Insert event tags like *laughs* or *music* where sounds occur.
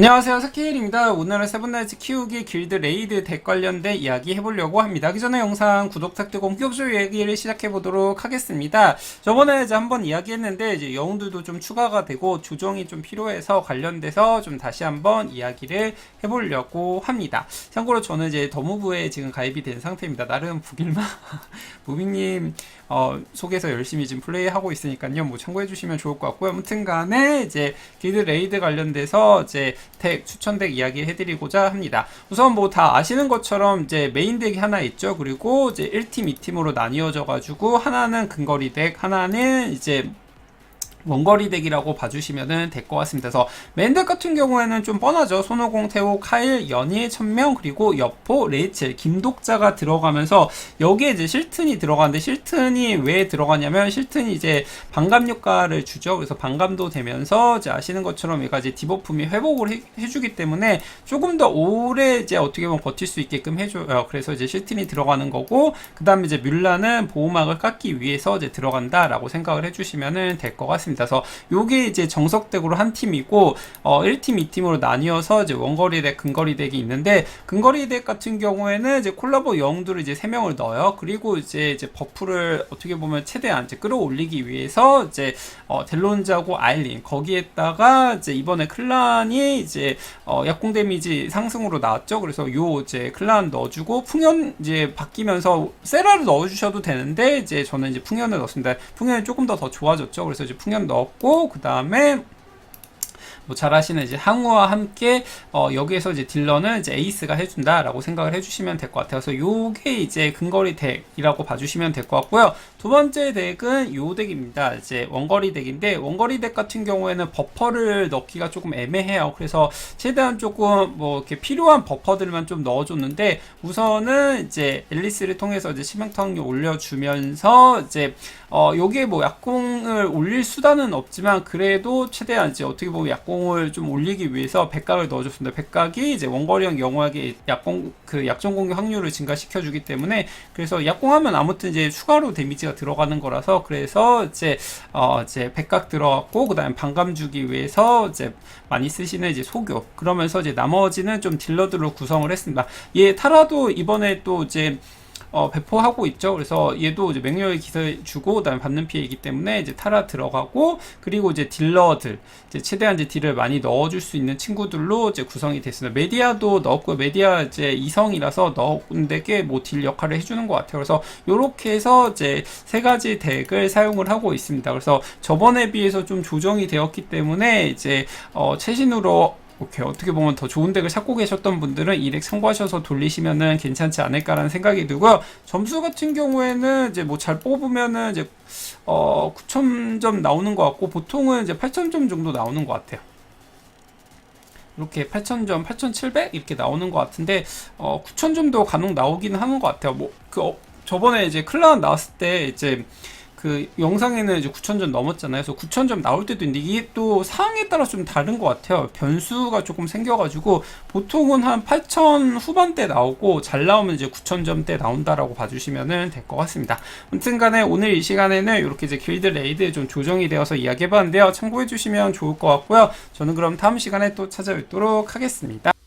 안녕하세요. 사키일입니다. 오늘은 세븐나이츠 키우기 길드 레이드 덱 관련된 이야기 해보려고 합니다. 그 전에 영상 구독 탁뜨고 본격적으로 이야기를 시작해보도록 하겠습니다. 저번에 이제 한번 이야기했는데 이제 영웅들도 좀 추가가 되고 조정이 좀 필요해서 관련돼서 좀 다시 한번 이야기를 해보려고 합니다. 참고로 저는 이제 더무브에 지금 가입이 된 상태입니다. 나름 북일마 *laughs* 무빙님 어, 속에서 열심히 지금 플레이하고 있으니까요. 뭐 참고해주시면 좋을 것 같고요. 아무튼 간에 이제 길드 레이드 관련돼서 이제 덱, 추천 덱 이야기 해드리고자 합니다. 우선 뭐 다 아시는 것처럼 이제 메인 덱이 하나 있죠. 그리고 이제 1팀, 2팀으로 나뉘어져 가지고 하나는 근거리 덱, 하나는 이제 원거리 덱이라고 봐주시면 될 것 같습니다. 그래서 맨덱 같은 경우에는 좀 뻔하죠. 손오공, 태호, 카일, 연희, 천명, 그리고 여포, 레이첼, 김독자가 들어가면서 여기에 이제 실튼이 들어가는데 실튼이 왜 들어가냐면 실튼이 이제 반감 효과를 주죠. 그래서 반감도 되면서 이제 아시는 것처럼 얘가 이제 디버품이 회복을 해, 해주기 때문에 조금 더 오래 이제 어떻게 보면 버틸 수 있게끔 해줘요. 그래서 이제 실튼이 들어가는 거고 그 다음에 이제 뮬라는 보호막을 깎기 위해서 이제 들어간다라고 생각을 해주시면 될 것 같습니다. 그래서 요게 이제 정석덱으로 한 팀이고 어 1팀, 2팀으로 나뉘어서 이제 원거리 덱, 근거리 덱이 있는데 근거리 덱 같은 경우에는 이제 콜라보 영웅들을 이제 3명을 넣어요. 그리고 이제 이제 버프를 어떻게 보면 최대한 이제 끌어올리기 위해서 이제 어 델론자고 아일린 거기에다가 이제 이번에 클란이 이제 어 약공 데미지 상승으로 나왔죠. 그래서 요 이제 클란 넣어주고 풍연 이제 바뀌면서 세라를 넣어주셔도 되는데 이제 저는 이제 풍연을 넣었습니다. 풍연이 조금 더 더 좋아졌죠. 그래서 이제 풍연 넣었고 그 다음에 뭐 잘하시는 이제 항우와 함께 어 여기에서 이제 딜러는 이제 에이스가 해준다라고 생각을 해주시면 될 것 같아요. 그래서 요게 이제 근거리 덱이라고 봐주시면 될 것 같고요. 두 번째 덱은 요 덱입니다. 이제 원거리 덱인데 원거리 덱 같은 경우에는 버퍼를 넣기가 조금 애매해요. 그래서 최대한 조금 뭐 이렇게 필요한 버퍼들만 좀 넣어줬는데 우선은 이제 앨리스를 통해서 이제 치명타격률 올려주면서 이제 어 요게 뭐 약공을 올릴 수단은 없지만 그래도 최대한 이제 어떻게 보면 약공을 좀 올리기 위해서 백각을 넣어줬습니다. 백각이 이제 원거리형 영호하게 약공 그 약점 공격 확률을 증가시켜주기 때문에 그래서 약공하면 아무튼 이제 추가로 데미지 가 들어가는 거라서 그래서 이제 어 이제 백각 들어갔고 그다음에 반감 주기 위해서 이제 많이 쓰시는 이제 소교 그러면서 이제 나머지는 좀 딜러들로 구성을 했습니다. 얘 타라도 이번에 또 이제 어, 배포하고 있죠. 그래서 얘도 이제 맹렬의 기세 주고 그다음에 받는 피해이기 때문에 이제 타라 들어가고 그리고 이제 딜러들 이제 최대한 이제 딜을 많이 넣어줄 수 있는 친구들로 이제 구성이 됐습니다. 메디아도 넣었고 메디아 이제 이성이라서 넣은데 꽤뭐 딜 역할을 해주는 것 같아요. 그래서 요렇게 해서 이제 세 가지 덱을 사용을 하고 있습니다. 그래서 저번에 비해서 좀 조정이 되었기 때문에 이제 어, 최신으로 오케이 어떻게 보면 더 좋은 덱을 찾고 계셨던 분들은 이 덱 참고하셔서 돌리시면은 괜찮지 않을까라는 생각이 들고요. 점수 같은 경우에는 이제 뭐 잘 뽑으면은 이제 어 9,000점 나오는 것 같고 보통은 이제 8,000점 정도 나오는 것 같아요. 이렇게 8,000점, 8,700 이렇게 나오는 것 같은데 어 9,000점도 간혹 나오기는 하는 것 같아요. 뭐그 어, 저번에 이제 클라운 나왔을 때 이제 그 영상에는 이제 9,000점 넘었잖아요. 그래서 9,000점 나올 때도 있는데 이게 또 상황에 따라 좀 다른 것 같아요. 변수가 조금 생겨가지고 보통은 한 8,000 후반대 나오고 잘 나오면 이제 9,000점대 나온다라고 봐주시면 될 것 같습니다. 아무튼 간에 오늘 이 시간에는 이렇게 이제 길드 레이드 좀 조정이 되어서 이야기해봤는데요. 참고해주시면 좋을 것 같고요. 저는 그럼 다음 시간에 또 찾아뵙도록 하겠습니다.